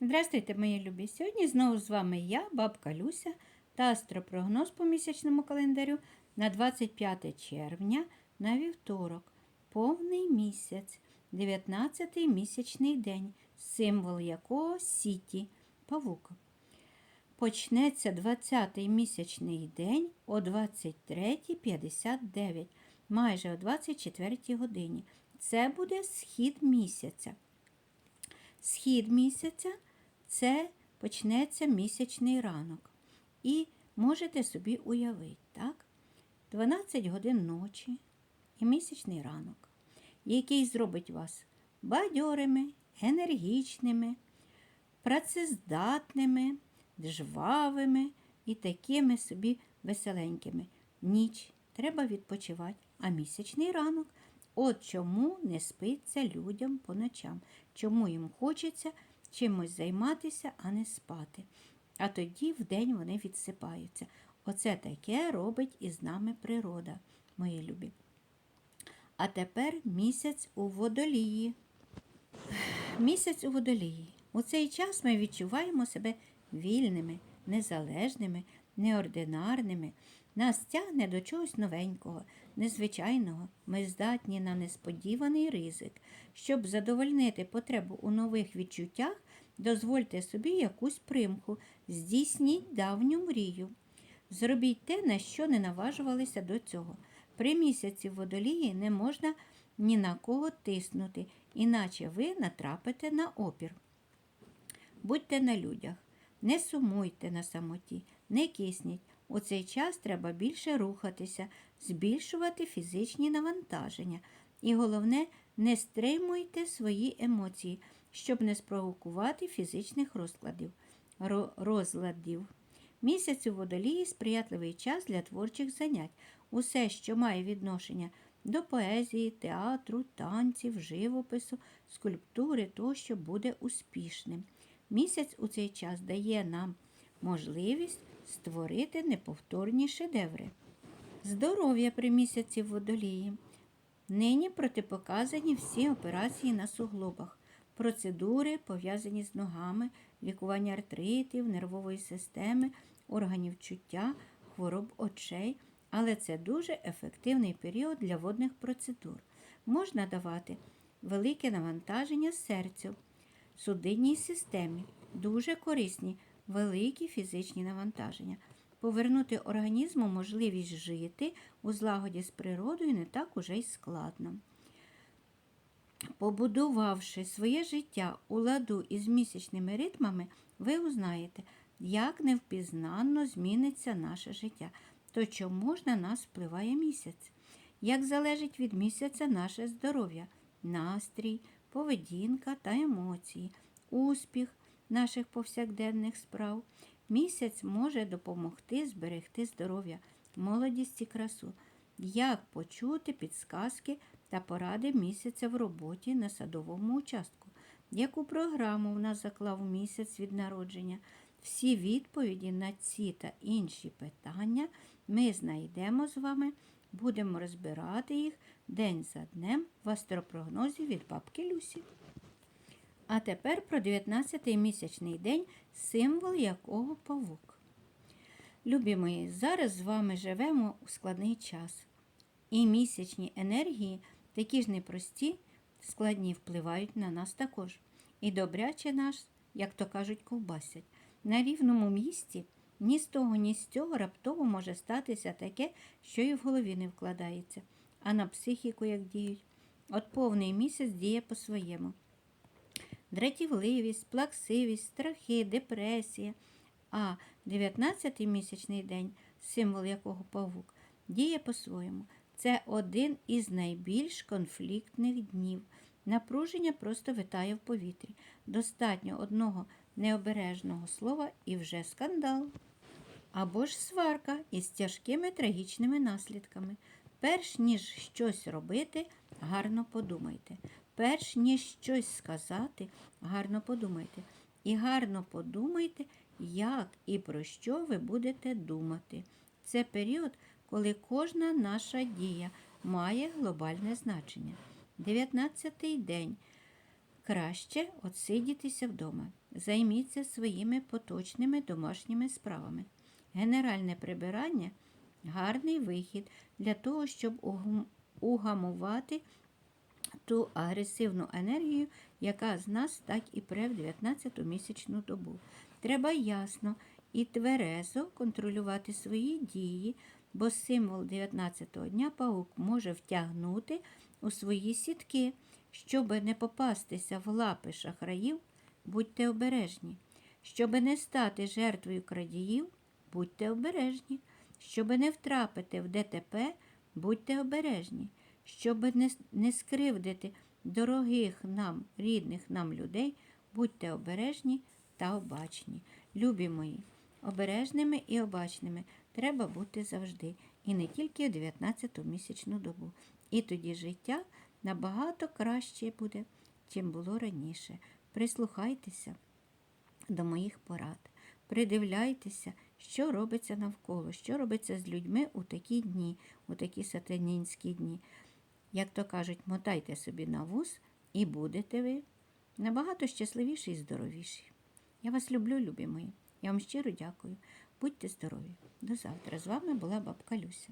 Здрастуйте, мої любі! Сьогодні знову з вами я, бабка Люся, та астропрогноз по місячному календарю на 25 червня на вівторок. Повний місяць, 19-й місячний день, символ якого сіті павук. Почнеться 20-й місячний день о 23.59, майже о 24 годині. Це буде схід місяця. Схід місяця це почнеться місячний ранок. І можете собі уявити, так? 12 годин ночі і місячний ранок, який зробить вас бадьорими, енергічними, працездатними, жвавими і такими собі веселенькими. Ніч треба відпочивати, а місячний ранок. От чому не спиться людям по ночам, чому їм хочеться чимось займатися, а не спати. А тоді вдень вони відсипаються. Оце таке робить із нами природа, мої любі. А тепер місяць у водолії. Місяць у водолії. У цей час ми відчуваємо себе вільними, незалежними, неординарними. Нас тягне до чогось новенького, незвичайного. Ми здатні на несподіваний ризик. Щоб задовольнити потребу у нових відчуттях, дозвольте собі якусь примху, здійсніть давню мрію. Зробіть те, на що не наважувалися до цього. При місяці водолії не можна ні на кого тиснути, іначе ви натрапите на опір. Будьте на людях, не сумуйте на самоті, не кисніть. У цей час треба більше рухатися, збільшувати фізичні навантаження. І головне, не стримуйте свої емоції, щоб не спровокувати фізичних розкладів. Ро- розладів. Місяць у водолії сприятливий час для творчих занять. Усе, що має відношення до поезії, театру, танців, живопису, скульптури тощо буде успішним. Місяць у цей час дає нам можливість створити неповторні шедеври. Здоров'я при місяці в водолії. Нині протипоказані всі операції на суглобах, процедури, пов'язані з ногами, лікування артритів, нервової системи, органів чуття, хвороб очей, але це дуже ефективний період для водних процедур. Можна давати велике навантаження серцю, судинній системі, дуже корисні великі фізичні навантаження. Повернути організму можливість жити у злагоді з природою не так уже й складно. Побудувавши своє життя у ладу із місячними ритмами, ви узнаєте, як невпізнанно зміниться наше життя, то чому ж на нас впливає місяць, як залежить від місяця наше здоров'я, настрій, поведінка та емоції, успіх наших повсякденних справ. Місяць може допомогти зберегти здоров'я, молодість і красу. Як почути підсказки та поради місяця в роботі на садовому участку? Яку програму в нас заклав місяць від народження? Всі відповіді на ці та інші питання ми знайдемо з вами, будемо розбирати їх день за днем в астропрогнозі від бабки Люсі. А тепер про 19-й місячний день, символ якого павук. Любі мої, зараз з вами живемо у складний час. І місячні енергії, такі ж непрості, складні впливають на нас також. І добряче нас, як то кажуть, ковбасять. На рівному місці ні з того, ні з цього раптово може статися таке, що і в голові не вкладається, а на психіку як діють. От повний місяць діє по-своєму дратівливість, плаксивість, страхи, депресія. А 19-й місячний день, символ якого павук, діє по-своєму. Це один із найбільш конфліктних днів. Напруження просто витає в повітрі. Достатньо одного необережного слова і вже скандал. Або ж сварка із тяжкими трагічними наслідками. Перш ніж щось робити, гарно подумайте. Перш ніж щось сказати, гарно подумайте. І гарно подумайте, як і про що ви будете думати. Це період, коли кожна наша дія має глобальне значення. 19-й день. Краще отсидітися вдома. займіться своїми поточними домашніми справами. Генеральне прибирання гарний вихід для того, щоб угамувати ту агресивну енергію, яка з нас так і пре в 19-ту місячну добу. Треба ясно і тверезо контролювати свої дії, бо символ 19-го дня паук може втягнути у свої сітки. Щоб не попастися в лапи шахраїв, будьте обережні. Щоб не стати жертвою крадіїв, будьте обережні. Щоб не втрапити в ДТП, будьте обережні. Щоб не, скривдити дорогих нам, рідних нам людей, будьте обережні та обачні. Любі мої, обережними і обачними треба бути завжди, і не тільки в 19-ту місячну добу. І тоді життя набагато краще буде, чим було раніше. Прислухайтеся до моїх порад. Придивляйтеся, що робиться навколо, що робиться з людьми у такі дні, у такі сатанінські дні. Як то кажуть, мотайте собі на вуз і будете ви набагато щасливіші і здоровіші. Я вас люблю, любі мої. Я вам щиро дякую. Будьте здорові. До завтра. З вами була бабка Люся.